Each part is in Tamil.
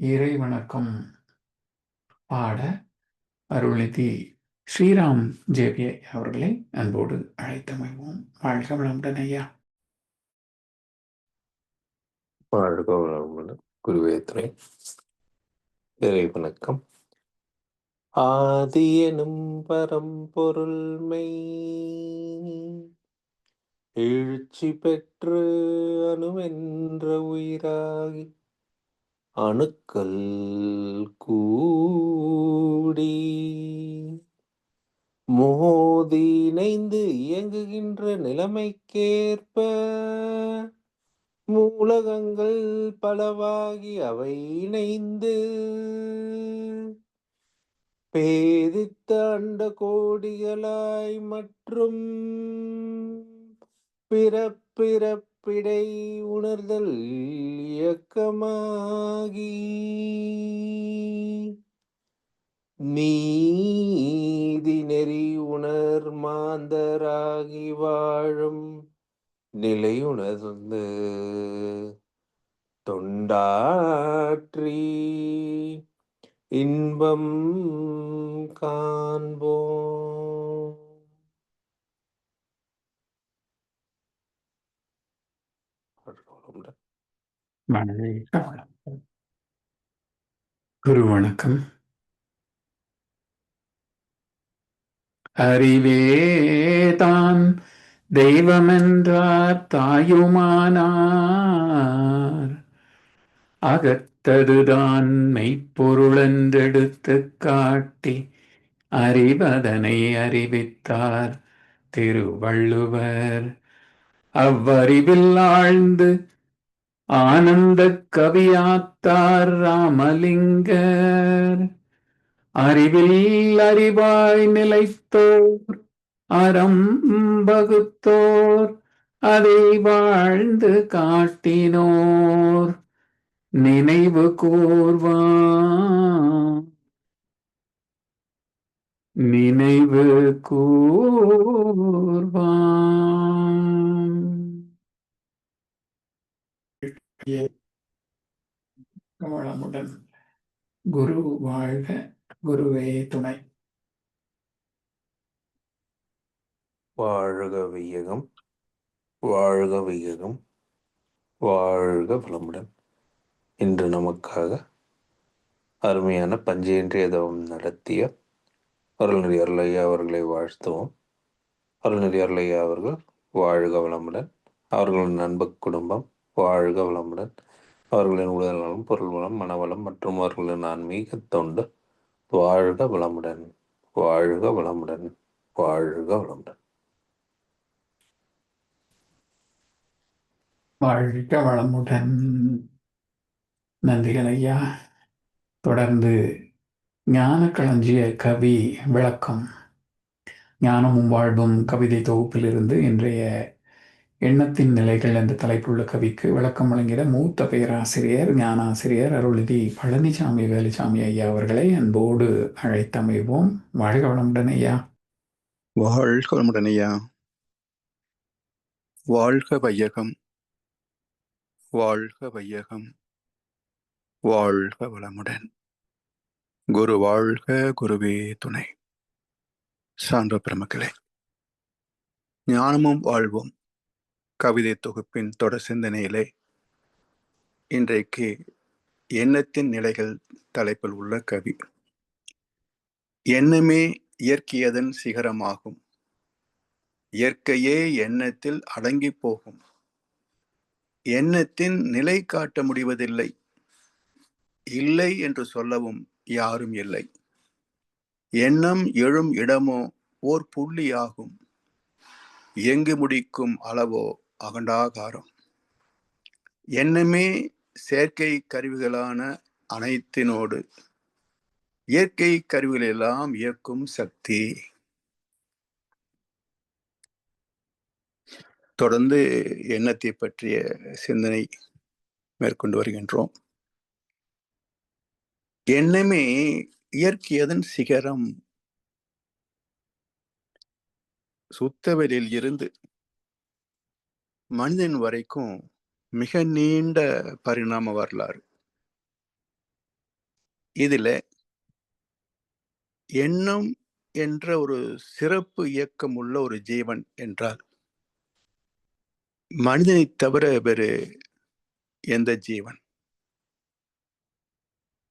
இறை வணக்கம் பாட அருள்நிதி ஸ்ரீராம் ஜேபியை அவர்களை அன்போடு அழைத்தமைவோம் வாழ்க வளமுடன் ஐயா. வாழ்க வளமுடன். குருவே துணை. இறை வணக்கம் ஆதியனும் பரம்பொருள்மை எழுச்சி பெற்று அணுவென்ற உயிராகி அணுக்கள் கூடி மோதி இணைந்து இயங்குகின்ற நிலைமைக்கேற்ப மூலகங்கள் பலவாகி அவை இணைந்து பேதித்த அண்ட கோடிகளாய் மற்றும் பிறப்பிறப்பிடை உணர்தல் இயக்கமாகி. நீதி நெறி உணர் மாந்தராகி வாழும் நிலையுணர்ந்து தொண்டாற்றி இன்பம் காண்போம். வளமுடன் குரு வணக்கம் அறிவேதான் தெய்வமென்றார் தாயுமானார். அகத்ததுதான் மெய்ப்பொருளென்றெடுத்து காட்டி அறிவதனை அறிவித்தார் திருவள்ளுவர். அவ்வறிவில் ஆழ்ந்து ஆனந்த கவியாத்தார் ராமலிங்கர். அறிவில் அறிவாய் நிலைத்தோர் அறம் வகுத்தோர் அதை வாழ்ந்து காட்டினோர். நினைவு கூர்வா நினைவு கூர்வான். கமலமுடன் குரு வாழ்க குருவே துணை. வாழ்க வையகம் வாழ்க வையகம் வாழ்க வளமுடன். இன்று நமக்காக அருமையான பஞ்சேன்றிய தவம் நடத்திய அருள்நெறி அருளையா அவர்களை வாழ்த்துவோம். அருள்நெறி அருளையா அவர்கள் வாழ்க வளமுடன். அவர்களின் நண்பு குடும்பம் வாழ்க வளமுடன். அவர்களின் உடல் நலம் பொருள் வளம் மனவளம் மற்றும் அவர்களின் ஆன்மீக தொண்டு வாழ்க வளமுடன் வாழ்க வளமுடன் வாழ்க வளமுடன். வாழ்க வளமுடன். நன்றிகள் ஐயா. தொடர்ந்து ஞான களஞ்சிய கவி விளக்கம். ஞானமும் வாழ்வும் கவிதை தொகுப்பிலிருந்து இன்றைய எண்ணத்தின் நிலைகள் என்ற தலைப்புள்ள கவிக்கு விளக்கம் வழங்கிட மூத்த பேராசிரியர் ஞானாசிரியர் அருள்நிதி பழனிசாமி வேலுசாமி ஐயா அவர்களை அன்போடு அழைத்தமைவோம். வாழ்க வளமுடன் ஐயா. வாழ்க வளமுடன் ஐயா. வாழ்க வையகம். வாழ்க வையகம். வாழ்க வளமுடன். குரு வாழ்க குருவே துணை. சான்ற பெருமக்களே ஞானமும் வாழ்வும் கவிதை தொகுப்பின் தொடர் சிந்தனையிலே இன்றைக்கு எண்ணத்தின் நிலைகள் தலைப்பில் உள்ள கவி. எண்ணமே இயற்கையதன் சிகரமாகும். இயற்கையே எண்ணத்தில் அடங்கி போகும். எண்ணத்தின் நிலை காட்ட முடிவதில்லை. இல்லை என்று சொல்லவும் யாரும் இல்லை. எண்ணம் எழும் இடமோ ஓர் புள்ளியாகும். எங்கு முடிக்கும் அளவோ அகண்டாகாரம். என்னமே செயற்கை கருவிகளான அனைத்தினோடு இயற்கை கருவிகளெல்லாம் இயக்கும் சக்தி. தொடர்ந்து எண்ணத்தை பற்றிய சிந்தனை மேற்கொண்டு வருகின்றோம். எண்ணமே இயற்கையதன் சிகரம். சுத்தவெளியில் இருந்து மனிதன் வரைக்கும் மிக நீண்ட பரிணாம வரலாறு. இதுல எண்ணம் என்ற ஒரு சிறப்பு இயக்கம் உள்ள ஒரு ஜீவன் என்றால் மனிதனை தவிர வேறு எந்த ஜீவன்?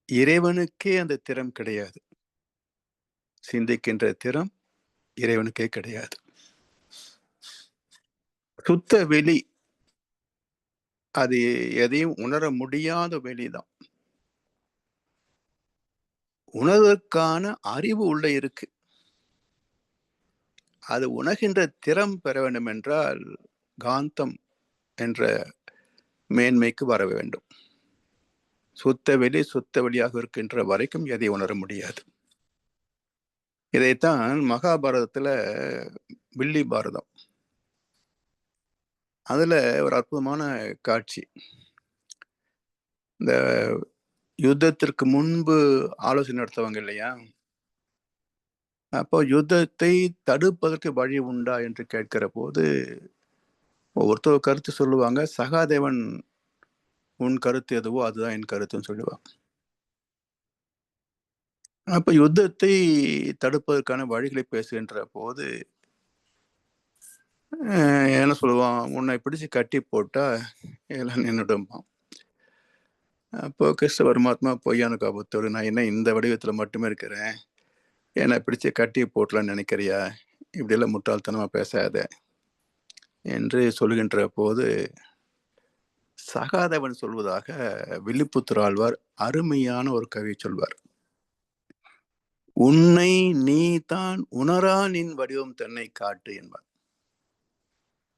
இறைவனுக்கே அந்த திறம் கிடையாது. சிந்திக்கின்ற திறம் இறைவனுக்கே கிடையாது. சுத்த வெளி. அது எதையும் உணர முடியாத வெளிதான். உணர்வதற்கான அறிவு உள்ள இருக்கு. அது உணர்கின்ற திறம் பெற வேண்டும் என்றால் காந்தம் என்ற மேன்மைக்கு வர வேண்டும். சுத்த வெளி சுத்த வெளியாக இருக்கின்ற வரைக்கும் எதை உணர முடியாது. இதைத்தான் மகாபாரதத்துல வில்லி பாரதம். அதுல ஒரு அற்புதமான காட்சி. இந்த யுத்தத்திற்கு முன்பு ஆலோசனை நடத்துவாங்க இல்லையா? அப்போ யுத்தத்தை தடுப்பதற்கு வழி உண்டா என்று கேட்கிற போது ஒவ்வொருத்தர் கருத்து சொல்லுவாங்க சகாதேவன் உன் கருத்து எதுவோ அதுதான் என் கருத்துன்னு சொல்லுவாங்க. அப்ப யுத்தத்தை தடுப்பதற்கான வழிகளை பேசுகின்ற போது என்ன சொல்லுவான்? உன்னை பிடிச்சு கட்டி போட்டா எல்லாம் நின்றுடும்பான் அப்போ கிறிஸ்த பரமாத்மா பொய்யான காபத்தோடு நான் என்ன இந்த வடிவத்தில் மட்டுமே இருக்கிறேன்? என்னை பிடிச்சு கட்டி போட்டலான்னு நினைக்கிறியா? இப்படியெல்லாம் முட்டாள்தனமாக பேசாத. என்று சொல்கின்ற போது சகாதேவன் சொல்வதாக வில்லிபுத்திர ஆழ்வார் அருமையான ஒரு கவி சொல்வார். உன்னை நீ தான் உணரா நின் வடிவம் தன்னை காட்டு என்பார்.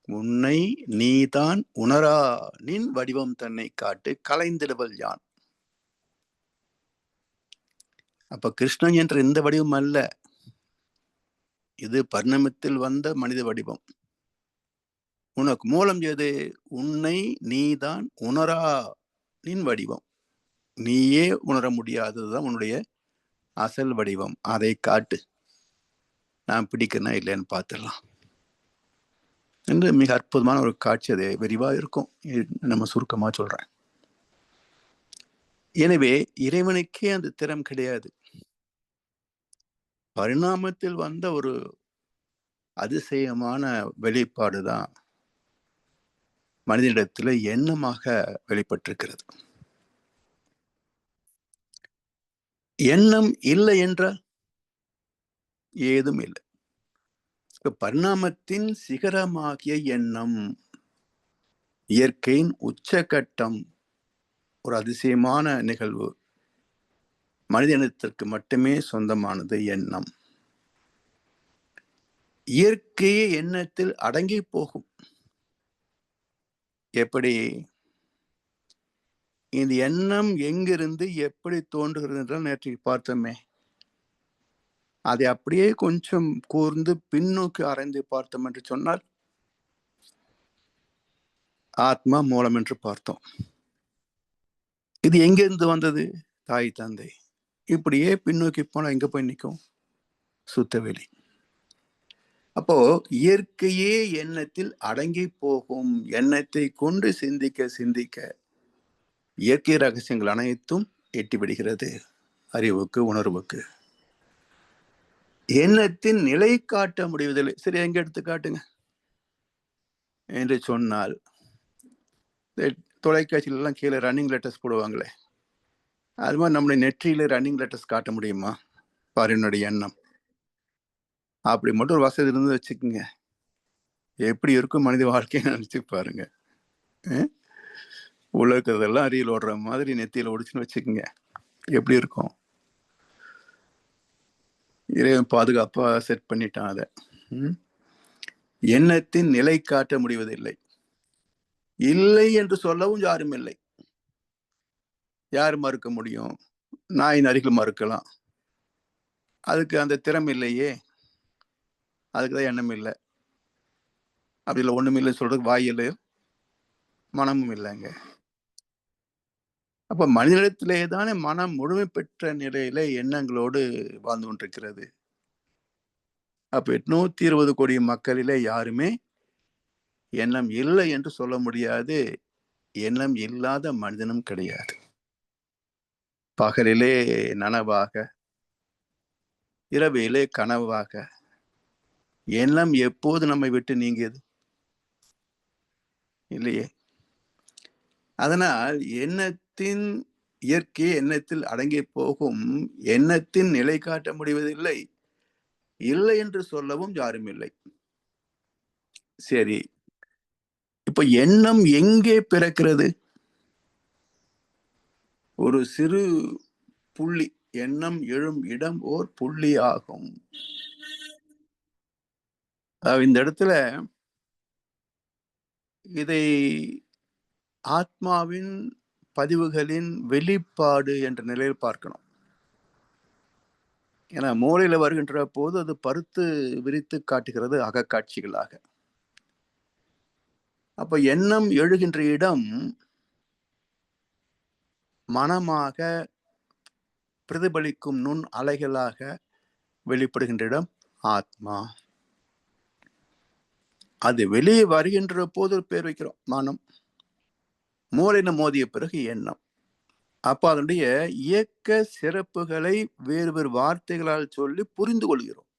உன்னை நீதான் உணரா. நின் வடிவம் தன்னை காட்டு கலைந்திடுவல் யான். அப்ப கிருஷ்ணன் என்ற இந்த வடிவம் அல்ல. இது பர்ணமத்தில் வந்த மனித வடிவம். உனக்கு மூலம் எது? உன்னை நீதான் உணரா. நின் வடிவம். நீயே உணர முடியாததுதான் உன்னுடைய அசல் வடிவம். அதை காட்டு. நான் பிடிக்கிறேன்னா இல்லைன்னு பார்த்துடலாம். என்று மிக அற்புதமான ஒரு காட்சி அது விரிவாக இருக்கும். நம்ம சுருக்கமா சொல்றேன். எனவே இறைவனுக்கே அந்த திறம் கிடையாது. பரிணாமத்தில் வந்த ஒரு அதிசயமான வெளிப்பாடு தான் மனிதனிடத்தில் எண்ணமாக வெளிப்பட்டிருக்கிறது. எண்ணம் இல்லை என்றால் ஏதும் இல்லை. பரிணாமத்தின் சிகரமாகிய எண்ணம். இயற்கையின் உச்சகட்டம். ஒரு அதிசயமான நிகழ்வு. மனித இனத்திற்கு மட்டுமே சொந்தமானது எண்ணம். இயற்கையே எண்ணத்தில் அடங்கி போகும். எப்படி? இந்த எண்ணம் எங்கிருந்து எப்படி தோன்றுகிறது என்றால் நேற்றைக்கு பார்த்தோமே. அதை அப்படியே கொஞ்சம் கூர்ந்து பின்னோக்கி அரைந்து பார்த்தோம் என்று சொன்னால் ஆத்மா மூலம் என்று பார்த்தோம். இது எங்கிருந்து வந்தது? தாய் தந்தை. இப்படியே பின்னோக்கி போனால் எங்க போய் நிற்கும்? சுத்தவெளி. அப்போ இயற்கையே எண்ணத்தில் அடங்கி போகும். எண்ணத்தை கொண்டு சிந்திக்க சிந்திக்க இயற்கை ரகசியங்கள் அனைத்தும் எட்டிவிடுகிறது. அறிவுக்கு உணர்வுக்கு. எண்ணத்தின் நிலை காட்ட முடிவதில்லை. சரி எங்க எடுத்து காட்டுங்க? என்று சொன்னால் தொலைக்காட்சியில எல்லாம் கீழே ரன்னிங் லெட்டர்ஸ் போடுவாங்களே அது மாதிரி நம்முடைய நெற்றியில ரன்னிங் லெட்டர்ஸ் காட்ட முடியுமா? பாரு என்னுடைய எண்ணம். அப்படி மட்டும் ஒரு வசதி இருந்து வச்சுக்கோங்க. எப்படி இருக்கும் மனித வாழ்க்கையை நினைச்சு பாருங்க. உள்ள இருக்கிறதெல்லாம் அரியல் ஓடுற மாதிரி நெத்தியில் ஓடிச்சுன்னு வச்சுக்கோங்க. எப்படி இருக்கும்? இறைவன் பாதுகாப்பாக செட் பண்ணிட்டான் அதை. எண்ணத்தின் நிலை காட்ட முடிவதில்லை. இல்லை என்று சொல்லவும் யாரும் இல்லை. யார் மறுக்க முடியும்? நாயின் அருகில் மறுக்கலாம். அதுக்கு அந்த திறம் இல்லையே. அதுக்கு தான் எண்ணம் இல்லை. அப்படி இல்லை ஒன்றும் இல்லை சொல்றதுக்கு வாய் இல்லை மனமும் இல்லைங்க. அப்ப மனிதனிடத்திலே தானே மனம் முழுமை பெற்ற நிலையில எண்ணங்களோடு வாழ்ந்து கொண்டிருக்கிறது. அப்ப எட்நூத்தி இருபது கோடி மக்களிலே யாருமே எண்ணம் இல்லை என்று சொல்ல முடியாது. எண்ணம் இல்லாத மனிதனும் கிடையாது. பகலிலே நனவாக இரவிலே கனவாக எண்ணம் எப்போது நம்மை விட்டு நீங்கியது? இல்லையே. அதனால் எண்ணத்தின் இயற்கை எண்ணத்தில் அடங்கி போகும் எண்ணத்தின் நிலை காட்ட முடிவதில்லை. இல்லை என்று சொல்லவும் யாரும் இல்லை சரி. இப்ப எண்ணம் எங்கே பிறக்கிறது? ஒரு சிறு புள்ளி எண்ணம் எழும் இடம் ஓர் புள்ளி ஆகும். இந்த இடத்துல இதை ஆத்மாவின் பதிவுகளின் வெளிப்பாடு என்ற நிலையில் பார்க்கணும். ஏன்னா மூளையில் வருகின்ற போது அது பருத்து விரித்து காட்டுகிறது அகக்காட்சிகளாக. அப்போ எண்ணம் எழுகின்ற இடம் மனமாக பிரதிபலிக்கும் நுண் அலைகளாக வெளிப்படுகின்ற இடம் ஆத்மா. அது வெளியே வருகின்ற போது பேர் வைக்கிறோம் மனம். மூளையில மோதிய பிறகு எண்ணம். அப்போ அதனுடைய இயக்க சிறப்புகளை வேறு வேறு வார்த்தைகளால் சொல்லி புரிந்து கொள்கிறோம்.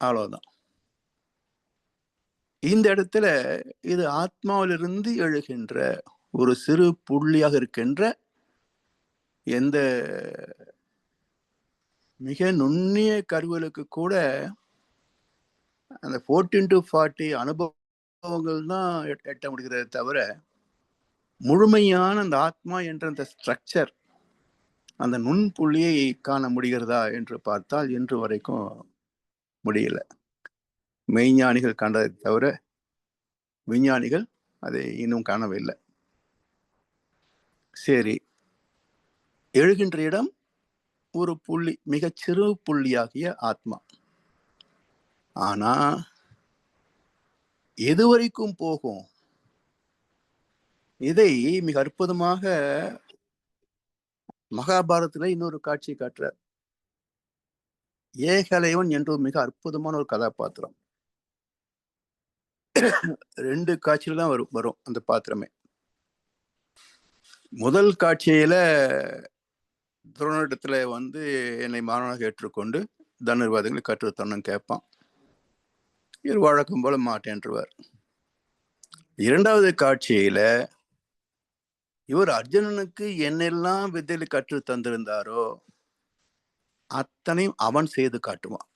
அவ்வளோதான் இந்த இடத்துல இது ஆத்மாவிலிருந்து எழுகின்ற ஒரு சிறு புள்ளியாக இருக்கின்ற எந்த மிக நுண்ணிய கருவிகளுக்கு கூட அந்த ஃபோர்டீன் டு ஃபார்ட்டி அனுபவம் அனுபவங்கள் தான் எட்ட- எட்ட முடிகிறதே தவிர முழுமையான அந்த ஆத்மா என்ற அந்த ஸ்ட்ரக்சர் அந்த நுண்புள்ளியை காண முடிகிறதா என்று பார்த்தால் இன்று வரைக்கும் முடியல. மெய்ஞானிகள் கண்டதை தவிர விஞ்ஞானிகள் அதை இன்னும் காணவில்லை. சரி எழுகின்ற இடம் ஒரு புள்ளி மிகச் சிறு புள்ளியாகிய ஆத்மா. ஆனா எது வரைக்கும் போகும்? இதை மிக அற்புதமாக மகாபாரதத்துல இன்னொரு காட்சி காட்டுறார். ஏகலைவன் என்ற மிக அற்புதமான ஒரு கதாபாத்திரம். ரெண்டு காட்சியில தான் வரும் வரும் அந்த பாத்திரமே. முதல் காட்சியில துரோணரிடத்துல வந்து என்னை மாணவனாக ஏற்றுக்கொண்டு தனுர்வாதிகளை கற்று தன்னும் கேட்பான். இரு வழக்கம் போல மாட்டேன்றுவார். இரண்டாவது காட்சியில இவர் அர்ஜுனனுக்கு என்னெல்லாம் வித்தையில கற்று தந்திருந்தாரோ அத்தனையும் அவன் செய்து காட்டுவான்.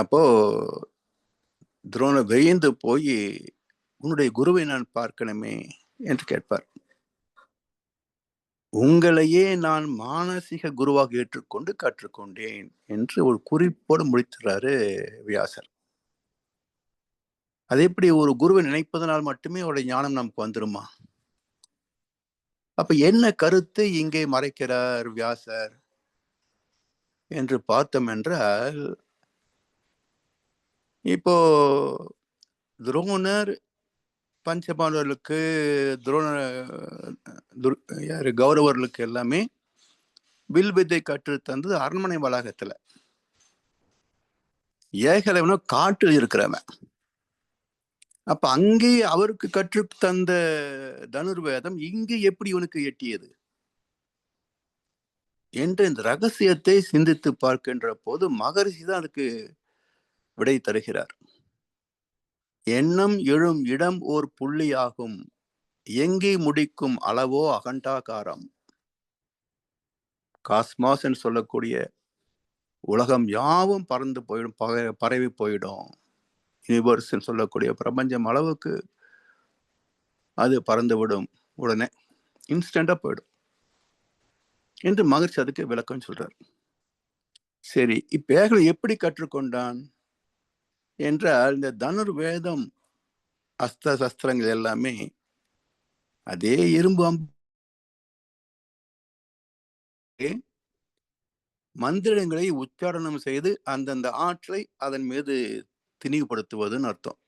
அப்போ துரோண வெயிந்து போய் உன்னுடைய குருவை நான் பார்க்கணுமே என்று கேட்பார். உங்களையே நான் மானசீக குருவாக ஏற்றுக்கொண்டு கற்றுக்கொண்டேன் என்று ஒரு குறிப்போடு முடித்துறாரு வியாசர். அது எப்படி ஒரு குருவை நினைப்பதனால் மட்டுமே அவருடைய ஞானம் நமக்கு வந்துருமா? அப்ப என்ன கருத்து இங்கே மறைக்கிறார் வியாசர்? என்று பார்த்தோம் என்றால் இப்போ துரோணர் பஞ்சபாண்டவர்களுக்கு துரோண துர் யாரு கௌரவர்களுக்கு எல்லாமே வில் வித்தை கற்று தந்தது அரண்மனை வளாகத்துல. ஏகலைவனோ காட்டில் இருக்கிறவன். அப்ப அங்கே அவருக்கு கற்று தந்த தனுர்வேதம் இங்கு எப்படி இவனுக்கு எட்டியது? என்று இந்த ரகசியத்தை சிந்தித்து பார்க்கின்ற போது மகரிஷி தான் அதுக்கு விடை தருகிறார். எண்ணம் எழும் இடம் ஓர் புள்ளியாகும். எங்கி முடிக்கும் அளவோ அகண்டாகாரம். காஸ்மாஸ் என்று சொல்லக்கூடிய உலகம் யாவும் பறந்து போயிடும் பக- பரவி போயிடும். யூனிவர்ஸ் சொல்லக்கூடிய பிரபஞ்சம் அளவுக்கு அது பறந்து விடும் உடனே இன்ஸ்டண்டாக போயிடும். என்று மகிழ்ச்சி அதுக்கு விளக்கம் சொல்றார். சரி இப்பேகலை எப்படி கற்றுக்கொண்டான்? என்றால் இந்த தனுர் வேதம் அஸ்த சஸ்திரங்கள் எல்லாமே அதே இரும்பு அம்பு மந்திரங்களை உச்சாரணம் செய்து அந்தந்த ஆற்றலை அதன் மீது திணிவுபடுத்துவதுன்னு அர்த்தம்.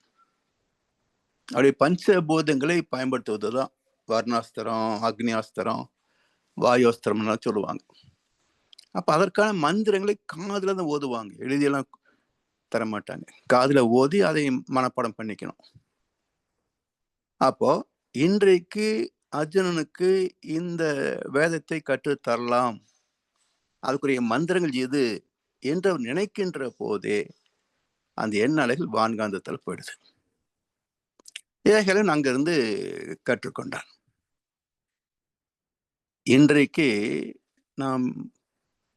அப்படி பஞ்சபூதங்களை பயன்படுத்துவதுதான். வர்ணாஸ்திரம் அக்னியாஸ்திரம் வாயோஸ்திரம்லாம் சொல்லுவாங்க. அப்போ அதற்கான மந்திரங்களை காதில் தான் ஓதுவாங்க. எழுதியெல்லாம் தர மாட்டாங்க காதில் ஓதி அதை மனப்பாடம் பண்ணிக்கணும். அப்போ இன்றைக்கு அர்ஜுனனுக்கு இந்த வேதத்தை கற்றுத் தரலாம். அதுக்குரிய மந்திரங்கள் எது என்று அவர் நினைக்கின்ற போதே அந்த எண்ண அலைகள் வான்காந்தத்தில் போயிடுது. ஏகலன் அங்கிருந்து கற்றுக்கொண்டான். இன்றைக்கு நாம்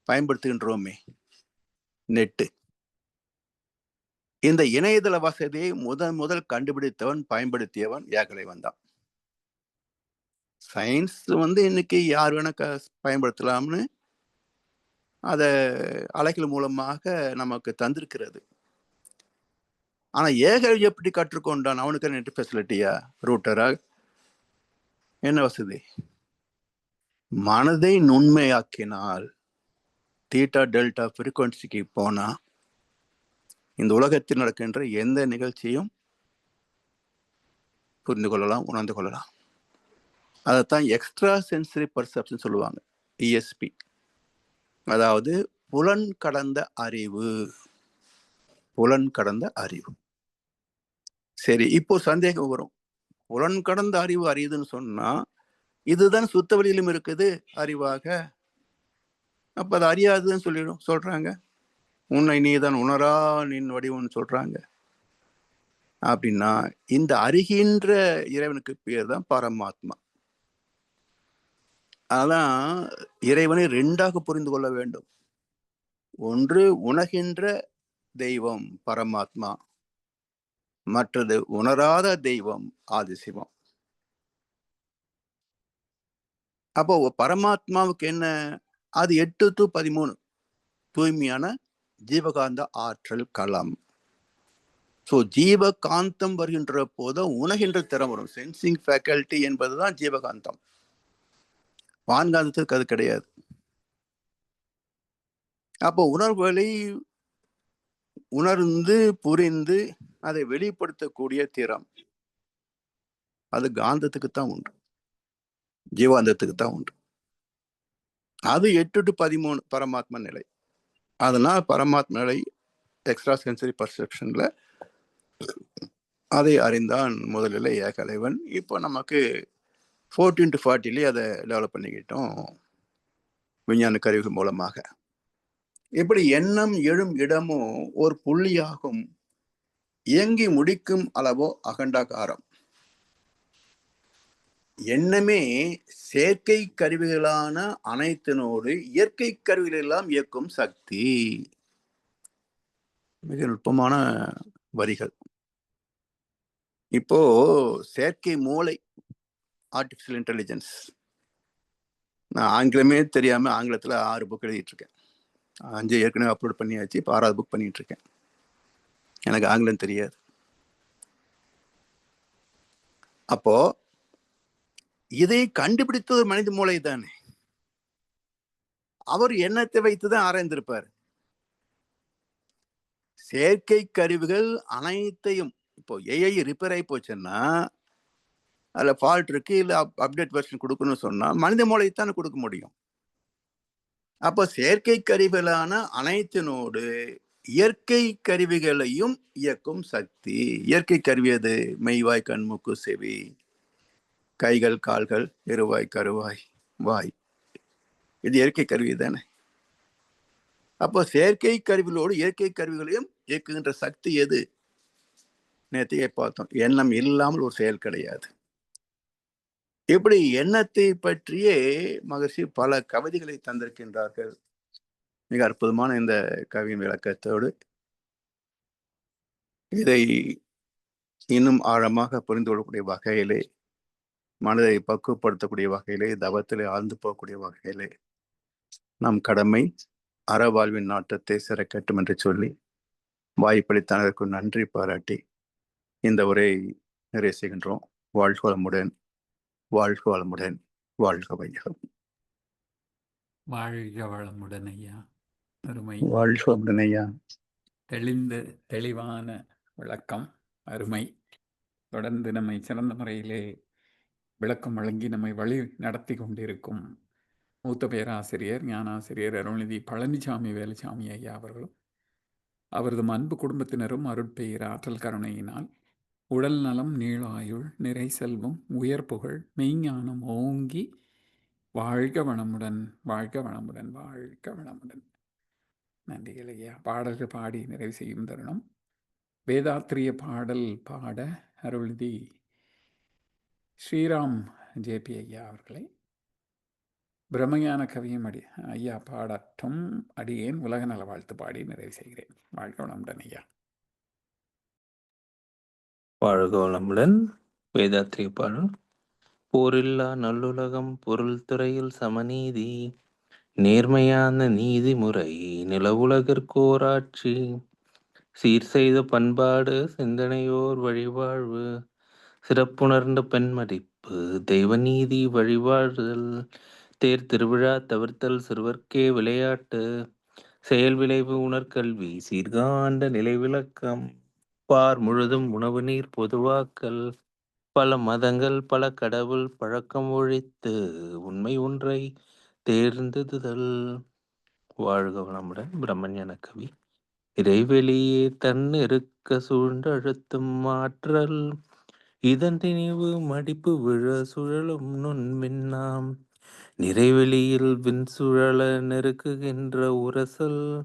பயன்படுத்துகின்றோமே நெட்டு. இந்த இணையதள வசதியை முதன் முதல் கண்டுபிடித்தவன் பயன்படுத்தியவன் ஏகலைவன் தான். சயின்ஸ் வந்து இன்னைக்கு யார் வேணா க பயன்படுத்தலாம்னு அதை அலைகள் மூலமாக நமக்கு தந்திருக்கிறது. ஆனால் ஏகல் எப்படி கற்றுக்கொண்டான்? அவனுக்கு நெட் ஃபெசிலிட்டியா ரூட்டரா என்ன வசதி? மனதை நுண்மையாக்கினால் தீட்டா டெல்டா ஃப்ரீக்குவன்சிக்கு போனால் இந்த உலகத்தில் நடக்கின்ற எந்த நிகழ்ச்சியும் புரிந்து கொள்ளலாம் உணர்ந்து கொள்ளலாம். அதைத்தான் எக்ஸ்ட்ரா சென்சரி பர்செப்ஷன் சொல்லுவாங்க இஎஸ்பி அதாவது புலன் கடந்த அறிவு. புலன் கடந்த அறிவு. சரி இப்போ சந்தேகம் வரும். புலன் கடந்த அறிவு அறியுதுன்னு சொன்னா இதுதான் சுத்த வழியிலும் இருக்குது அறிவாக. அப்ப அது அறியாதுன்னு சொல்லிடும் சொல்றாங்க. உன்னை நீதான் உணரா நின் வடிவம்னு சொல்றாங்க. அப்படின்னா இந்த அறிகின்ற இறைவனுக்கு பேர் தான் பரமாத்மா. அதான் இறைவனை ரெண்டாக புரிந்து கொள்ள வேண்டும். ஒன்று உணர்கின்ற தெய்வம் பரமாத்மா. மற்றது உணராத தெய்வம் ஆதிசிவம். அப்போ பரமாத்மாவுக்கு என்ன? அது எட்டு டு பதிமூணு தூய்மையான ஜீவகாந்த ஆற்றல் களம். ஸோ ஜீவகாந்தம் வருகின்ற போது உணகின்ற திறம் வரும். சென்சிங் ஃபேக்கல்டி என்பதுதான் ஜீவகாந்தம் வான்காந்தத்துக்கு அது கிடையாது. அப்போ உணர்வுகளை உணர்ந்து புரிந்து அதை வெளிப்படுத்தக்கூடிய திறம். அது காந்தத்துக்கு தான் உண்டு. ஜீவாந்தத்துக்கு தான் உண்டு. அது எட்டு டு பதிமூணு பரமாத்மா நிலை. அதனால் பரமாத்மனை எக்ஸ்ட்ரா சென்சரி பர்செப்ஷனில் அதை அறிந்தான் முதலில் ஏகலைவன். இப்போ நமக்கு ஃபோர்டீன் டு ஃபார்ட்டிலே அதை டெவலப் பண்ணிக்கிட்டோம் விஞ்ஞான கருவிகள் மூலமாக. இப்படி எண்ணம் எழும் இடமும் ஒரு புள்ளியாகும். இயங்கி முடிக்கும் அளவோ அகண்டாகாரம். எண்ணமே செயற்கை கருவிகளான அனைத்தினோடு இயற்கை கருவிகள் எல்லாம் இயக்கும் சக்தி. மிக நுட்பமான வரிகள். இப்போ செயற்கை மூளை ஆர்டிஃபிஷியல் இன்டெலிஜென்ஸ் நான் ஆங்கிலமே தெரியாமல் ஆங்கிலத்தில் ஆறு புக் எழுதிட்டு இருக்கேன் அஞ்சு ஏற்கனவே அப்லோட் பண்ணியாச்சு இப்போ ஆறாவது புக் பண்ணிகிட்டு இருக்கேன் எனக்கு ஆங்கிலம் தெரியாது. அப்போது இதை கண்டுபிடித்தது மனித மூளை தானே. அவர் எண்ணத்தை வைத்துதான் ஆராய்ந்திருப்பார். செயற்கை கருவிகள் அனைத்தையும் இப்போ ஏஐ ரிப்பேர் ஆகி போச்சுன்னா அதில் ஃபால்ட் இருக்கு இல்லை அப்டேட் வெர்ஷன் கொடுக்கணும்னு சொன்னால் மனித மூளைத்தானே கொடுக்க முடியும். அப்போ செயற்கை கருவிகளான அனைத்தினோடு இயற்கை கருவிகளையும் இயக்கும் சக்தி இயற்கை கருவி அது மெய்வாய் கண்மூக்கு செவி. கைகள் கால்கள் இருவாய் கருவாய் வாய். இது இயற்கை கருவி தானே? அப்போ செயற்கை கருவிகளோடு இயற்கை கருவிகளையும் இயக்குகின்ற சக்தி எது? நேற்றையே பார்த்தோம். எண்ணம் இல்லாமல் ஒரு செயல் கிடையாது. இப்படி எண்ணத்தை பற்றியே மகர்ஷி பல கவிதைகளை தந்திருக்கின்றார்கள். மிக அற்புதமான இந்த கவியின் விளக்கத்தோடு. இதை இன்னும் ஆழமாக புரிந்து கொள்ளக்கூடிய வகையிலே மனதை பக்குவப்படுத்தக்கூடிய வகையிலே தவத்திலே ஆழ்ந்து போகக்கூடிய வகையிலே நம் கடமை அறவாழ்வின் நாட்டத்தை சிறக்கட்டும் என்று சொல்லி வாய்ப்பளித்தனருக்கு நன்றி பாராட்டி இந்த உரையை நிறைவு செய்கின்றோம். வாழ்க வளமுடன் வாழ்க வளமுடன் வாழ்க வையகம். வாழ்க வளமுடன் ஐயா. அருமை. வாழ்க வளமுடன் ஐயா. தெளிந்த தெளிவான விளக்கம். அருமை. தொடர்ந்து நம்மை சிறந்த முறையிலே விளக்கம் வழங்கி நம்மை வழி நடத்தி கொண்டிருக்கும் மூத்த பேராசிரியர் ஞானாசிரியர் அருள்நிதி பழனிசாமி வேலுசாமி ஐயா அவர்களும் அவரது அன்பு குடும்பத்தினரும் அருட்பெயர் ஆற்றல் கருணையினால் உடல் நலம் நீளாயுள் நிறை செல்வம் உயர் புகழ் மெய்ஞானம் ஓங்கி வாழ்க வளமுடன் வாழ்க வளமுடன் வாழ்க வளமுடன். நன்றிகள் ஐயா. பாடல்கள் பாடி நிறைவு செய்யும் தருணம். வேதாத்திரிய பாடல் பாட அருள்நிதி ஸ்ரீராம் ஜேபி ஐயா அவர்களை பிரம்மஞான கவியும் அடி ஐயா பாடட்டும். அடியேன் உலக நல வாழ்த்து பாடி நிறைவு செய்கிறேன். வாழ்க வளமுடன் ஐயா. வாழ்க வளமுடன். வேதாத்ரி பாடல். போரில்லா நல்லுலகம் பொருள் துறையில் சமநீதி நேர்மையான நீதிமுறை நிலவுலகிற்கோராட்சி சீர் செய்த பண்பாடு சிந்தனையோர் வழிவாழ்வு சிறப்புணர்ந்த பெண்மதிப்பு தெய்வநீதி வழிவாழ்தல் தேர் திருவிழா தவிர்த்தல் சிறுவர்க்கே விளையாட்டு செயல் விளைவு உணர்கல்வி சீர்காண்ட நிலை விளக்கம் பார் முழுதும் உணவு நீர் பொதுவாக்கல் பல மதங்கள் பல கடவுள் பழக்கம் ஒழித்து உண்மை ஒன்றை தேர்ந்தெடுதல். வாழ்க வளமுடன் பிரம்மஞான கவி. இறைவெளியே தன் இருக்க சூழ்ந்தழுத்தும் மாற்றல் இதன் திணிவு மடிப்பு விழ சுழலும் நுண்மின்னாம். நிறைவெளியில் விண் சுழல நெருக்குகின்ற உரசல்.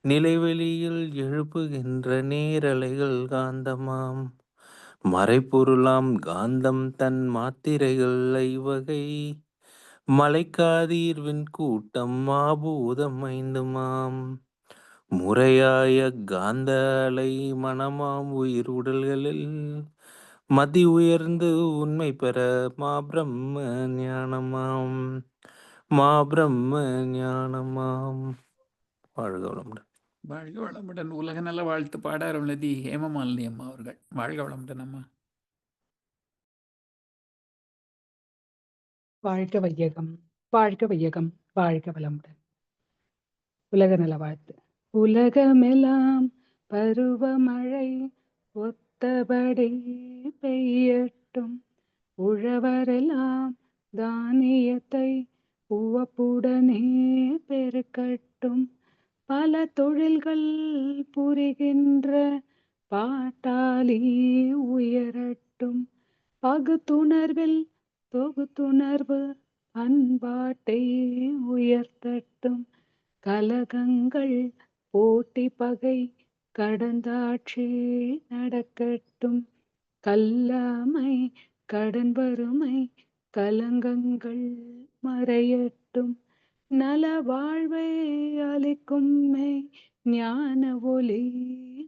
நிலைவெளியில் எழுப்புகின்ற நேரலைகள் காந்தமாம். மறைப்பொருளாம் காந்தம் தன் மாத்திரைகள் ஐவகை. மலைக்காதீர்வின் கூட்டம் மாபூதம் ஐந்துமாம். முறையாய காந்த அலை மனமாம் உயிர் உடல்களில். மதி உயர்ந்து உண்மை பெற மா பிரம்ம ஞானமாம். மா பிரம்ம ஞானமாம். வாழ்க வளமுடன். வாழ்க வளமுடன். உலக நல வாழ்த்து பாட அருள்நிதி ஹேமமாலினி அம்மா அவர்கள். வாழ்க வளமுடன் அம்மா. வாழ்க வையகம் வாழ்க வையகம் வாழ்க வளமுடன். உலக நல வாழ்த்து. உலகமெல்லாம் பருவமழை பார்த்தபடி பெய்யட்டும். உழவரெல்லாம் தானியத்தை உவப்புடனே பெருக்கட்டும். பல தொழில்கள் புரிகின்ற பாட்டாளி உயரட்டும். பகுத்துணர்வில் தொகுத்துணர்வு அன்பாட்டை உயர்த்தட்டும். கலகங்கள் போட்டி பகை கடந்தாட்சி நடக்கட்டும். கல்லாமை கடன் வறுமை கலங்கங்கள் மறையட்டும். நல வாழ்வை அளிக்கும் ஞான ஒளி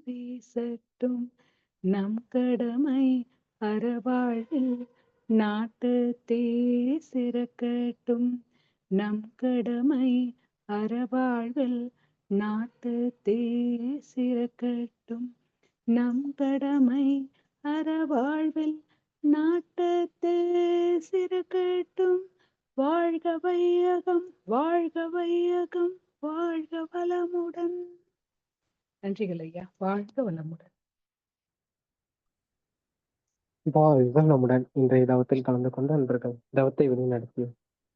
வீசட்டும். நம் கடமை அறவாழ்வில் நாட்டு தே சிறக்கட்டும். நம் கடமை அறவாழ்வில் நாட்டு தேசிரக்கட்டும் நம் கடமை அறவாழ்வில் நாட்டு தேசிரக்கட்டும் வாழ்க வையகம் வாழ்க வையகம் வாழ்க வளமுடன். நன்றிகள் ஐயா வாழ்க வளமுடன். வாழ்க நம்முடன் இன்றைய தவத்தில் கலந்து கொண்ட நண்பர்கள் தவத்தை வழிநடத்திய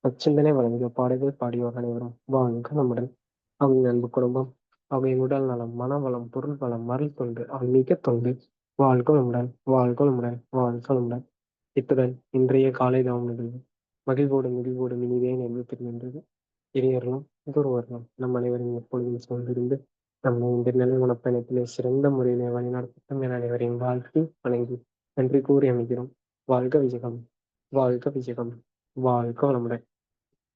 அச்சிந்தனை வழங்கிய பாடல்கள் பாடியோர் அனைவரும் வாழ்க நம்முடன் அவங்க அன்பு குடும்பம் அவங்க உடல் நலம் மனவளம் பொருள் வளம் மருள் தொண்டு ஆன்மீக தொண்டு. வாழ்க நம்முடன் வாழ்க நம்முடன் வாழ்க இத்துடன் இன்றைய காலை தவம் நிகழ்வு மகிழ்வோடு மகிழ்வோடு இனிதே நிறைவு பெறுகின்றது இளைஞர்களும் குருவர்களும் நம் அனைவரும் எப்பொழுதும் சூழ்ந்திருந்து நம்மை இந்த நிலைமன பயணத்திலே சிறந்த முறையிலே வழிநடத்தும் என அனைவரையும் வாழ்த்தி வணங்கி நன்றி கூறி அமைகிறோம். வாழ்க விஜயம் வாழ்க விஜயம் வாழ்க வளமுடன்.